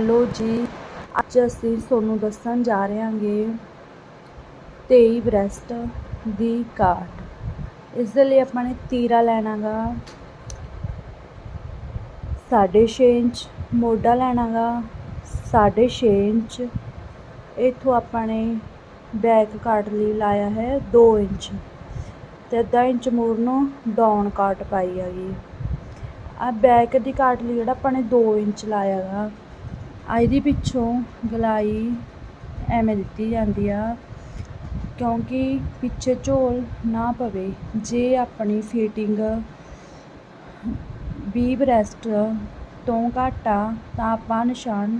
Hello ਜੀ, ਅੱਜ ਅਸੀਂ ਤੁਹਾਨੂੰ ਦੱਸਣ ਜਾ ਰਹੇ ਹਾਂਗੇ 23 ਬ੍ਰੈਸਟ ਦੀ ਕਾਟ। ਇਸ ਦੇ ਲਈ ਆਪਾਂ ਨੇ ਤੀਰਾ ਲੈਣਾ ਗਾ ਸਾਢੇ ਛੇ ਇੰਚ ਮੋਢਾ ਲੈਣਾ ਗਾ ਸਾਢੇ ਛੇ ਇੰਚ। ਇੱਥੋਂ ਆਪਾਂ ਨੇ ਬੈਕ ਕਾਟ ਲਈ ਲਾਇਆ ਹੈ 2 ਇੰਚ। ਤੇ ਅੱਧਾ ਇੰਚ ਮੂਰ ਨੂੰ ਡਾਊਨ ਕਾਟ ਪਾਈ ਹੈਗੀ। ਆ ਬੈਕ ਦੀ ਕਾਟ ਲਈ ਜਿਹੜਾ ਆਪਾਂ ਨੇ 2 ਇੰਚ ਲਾਇਆ ਗਾ ਆ ਇਹਦੀ ਪਿੱਛੋਂ ਗਲਾਈ ਐਵੇਂ ਦਿੱਤੀ ਜਾਂਦੀ ਆ, ਕਿਉਂਕਿ ਪਿੱਛੇ ਝੋਲ ਨਾ ਪਵੇ, ਜੇ ਆਪਣੀ ਫਿਟਿੰਗ 20 ਬ੍ਰੈਸਟ ਤੋਂ ਘੱਟ ਆ, ਤਾਂ ਆਪਾਂ ਨਿਸ਼ਾਨ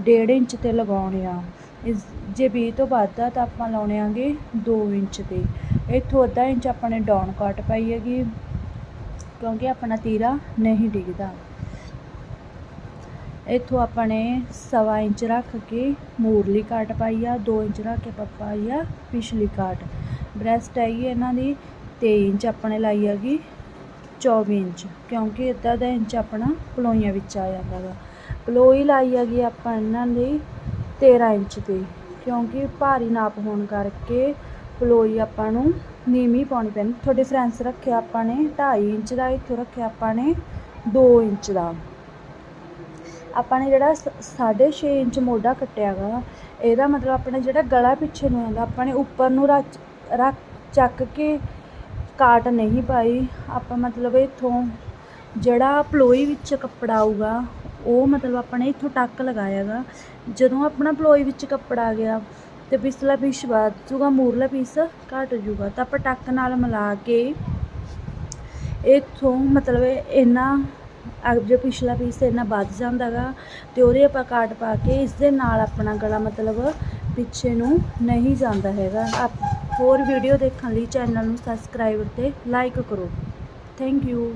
1.5 ਇੰਚ ਤੇ ਲਗਾਉਣੇ ਆ। ਇਸ ਜੇ 20 ਤੋਂ ਵੱਧ ਆ, ਤਾਂ ਆਪਾਂ ਲਾਉਣੇ ਆਗੇ 2 ਇੰਚ ਤੇ। ਇੱਥੋਂ ਅੱਧਾ ਇੰਚ ਆਪਾਂ ਨੇ ਡਾਊਨ ਕੱਟ ਪਾਈ ਹੈਗੀ, ਕਿਉਂਕਿ ਆਪਣਾ ਤੀਰਾ ਨਹੀਂ ਡਿੱਗਦਾ। ਇੱਥੋਂ ਆਪਾਂ ਨੇ ਸਵਾ ਇੰਚ ਰੱਖ ਕੇ ਮੂਰਲੀ ਕਾਟ ਪਾਈ ਆ 2 ਇੰਚ ਰੱਖ ਕੇ ਆਪਾਂ ਪਾਈ ਆ ਪਿਛਲੀ ਕਾਟ। ਬ੍ਰੈਸਟ ਹੈਗੀ ਇਹਨਾਂ ਦੀ 23 ਇੰਚ ਆਪਾਂ ਨੇ ਲਾਈ ਹੈਗੀ 24 ਇੰਚ, ਕਿਉਂਕਿ ਇੱਦਾਂ ਦਾ ਇੰਚ ਆਪਣਾ ਪਲੋਈਆਂ ਵਿੱਚ ਆ ਜਾਂਦਾ ਗਾ। ਪਲੋਈ ਲਾਈ ਹੈਗੀ ਆਪਾਂ ਇਹਨਾਂ ਦੀ 13 ਇੰਚ ਤੇ ਕਿਉਂਕਿ ਭਾਰੀ ਨਾਪ ਹੋਣ ਕਰਕੇ ਪਲੋਈ ਆਪਾਂ ਨੂੰ ਨੀਵੀਂ ਪਾਉਣੀ ਪੈਂਦੀ। ਤੁਹਾਡੇ ਫਰੈਂਸ ਰੱਖਿਆ ਆਪਾਂ ਨੇ 2.5 ਇੰਚ ਦਾ, ਇੱਥੋਂ ਰੱਖਿਆ ਆਪਾਂ ਨੇ 2 ਇੰਚ ਦਾ। ਆਪਾਂ ਨੇ ਜਿਹੜਾ ਸ- ਸਾਢੇ ਛੇ ਇੰਚ ਮੋਢਾ ਕੱਟਿਆ ਗਾ, ਇਹਦਾ ਮਤਲਬ ਆਪਣਾ ਜਿਹੜਾ ਗਲਾ ਪਿੱਛੇ ਨੂੰ ਆਉਂਦਾ, ਆਪਾਂ ਨੇ ਉੱਪਰ ਨੂੰ ਰੱਖ ਰੱਖ, ਚੱਕ ਕੇ ਕਾਟ ਨਹੀਂ ਪਾਈ, ਆਪਾਂ ਮਤਲਬ ਇੱਥੋਂ ਜਿਹੜਾ ਪਲੋਈ ਵਿੱਚ ਕੱਪੜਾ ਆਊਗਾ, ਉਹ ਮਤਲਬ ਆਪਾਂ ਨੇ ਇੱਥੋਂ ਟੱਕ ਲਗਾਇਆ ਗਾ। ਜਦੋਂ ਆਪਣਾ ਪਲੋਈ ਵਿੱਚ ਕੱਪੜਾ ਆ ਗਿਆ, ਤੇ ਪਿਛਲਾ ਪੀਸ ਵੱਧ ਜੂਗਾ ਮੂਰਲਾ ਪੀਸ ਘਟ ਜੂਗਾ ਤਾਂ ਆਪਾਂ ਟੱਕ ਨਾਲ ਮਿਲਾ ਕੇ ਇੱਥੋਂ ਮਤਲਬ ਇੰਨਾ ਅੱਗੇ ਪਿਛਲਾ ਪੀਸ ਇੰਨਾ ਵੱਧ ਜਾਂਦਾ ਗਾ, ਤੇ ਉਹਦੇ ਆਪਾਂ ਕਾਟ ਪਾ ਕੇ ਇਸ ਦੇ ਨਾਲ ਆਪਣਾ ਗਲਾ ਮਤਲਬ ਪਿੱਛੇ ਨੂੰ ਨਹੀਂ ਜਾਂਦਾ ਹੈਗਾ। ਆਪ ਹੋਰ ਵੀਡੀਓ ਦੇਖਣ ਲਈ ਚੈਨਲ ਨੂੰ ਸਬਸਕ੍ਰਾਈਬ ਤੇ ਲਾਈਕ ਕਰੋ। Thank you